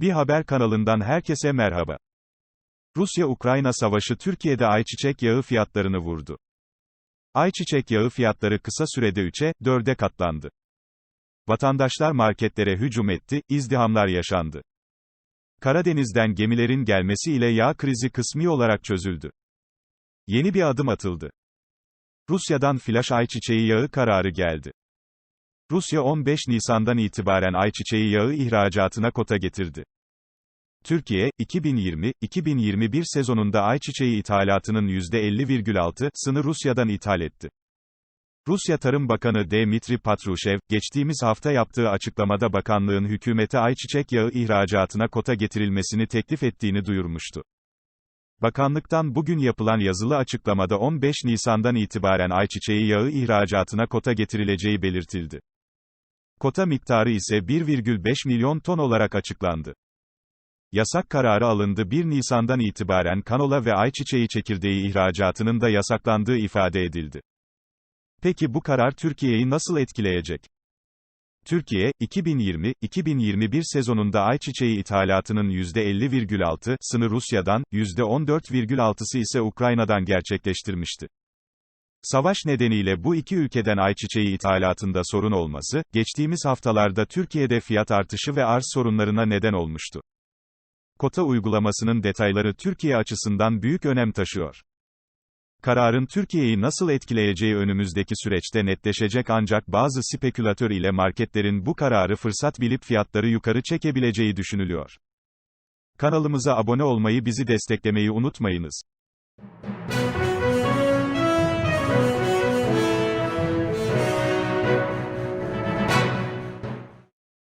Bir haber kanalından herkese merhaba. Rusya-Ukrayna savaşı Türkiye'de ayçiçek yağı fiyatlarını vurdu. Ayçiçek yağı fiyatları kısa sürede 3'e, 4'e katlandı. Vatandaşlar marketlere hücum etti, izdihamlar yaşandı. Karadeniz'den gemilerin gelmesiyle yağ krizi kısmi olarak çözüldü. Yeni bir adım atıldı. Rusya'dan flaş ayçiçeği yağı kararı geldi. Rusya 15 Nisan'dan itibaren ayçiçeği yağı ihracatına kota getirdi. Türkiye, 2020-2021 sezonunda ayçiçeği ithalatının %50,6'sını Rusya'dan ithal etti. Rusya Tarım Bakanı Dmitri Patrushev, geçtiğimiz hafta yaptığı açıklamada bakanlığın hükümete ayçiçek yağı ihracatına kota getirilmesini teklif ettiğini duyurmuştu. Bakanlıktan bugün yapılan yazılı açıklamada 15 Nisan'dan itibaren ayçiçeği yağı ihracatına kota getirileceği belirtildi. Kota miktarı ise 1,5 milyon ton olarak açıklandı. Yasak kararı alındı 1 Nisan'dan itibaren kanola ve ayçiçeği çekirdeği ihracatının da yasaklandığı ifade edildi. Peki bu karar Türkiye'yi nasıl etkileyecek? Türkiye, 2020-2021 sezonunda ayçiçeği ithalatının %50,6'sını Rusya'dan, %14,6'sı ise Ukrayna'dan gerçekleştirmişti. Savaş nedeniyle bu iki ülkeden ayçiçeği ithalatında sorun olması, geçtiğimiz haftalarda Türkiye'de fiyat artışı ve arz sorunlarına neden olmuştu. Kota uygulamasının detayları Türkiye açısından büyük önem taşıyor. Kararın Türkiye'yi nasıl etkileyeceği önümüzdeki süreçte netleşecek ancak bazı spekülatör ile marketlerin bu kararı fırsat bilip fiyatları yukarı çekebileceği düşünülüyor. Kanalımıza abone olmayı bizi desteklemeyi unutmayınız.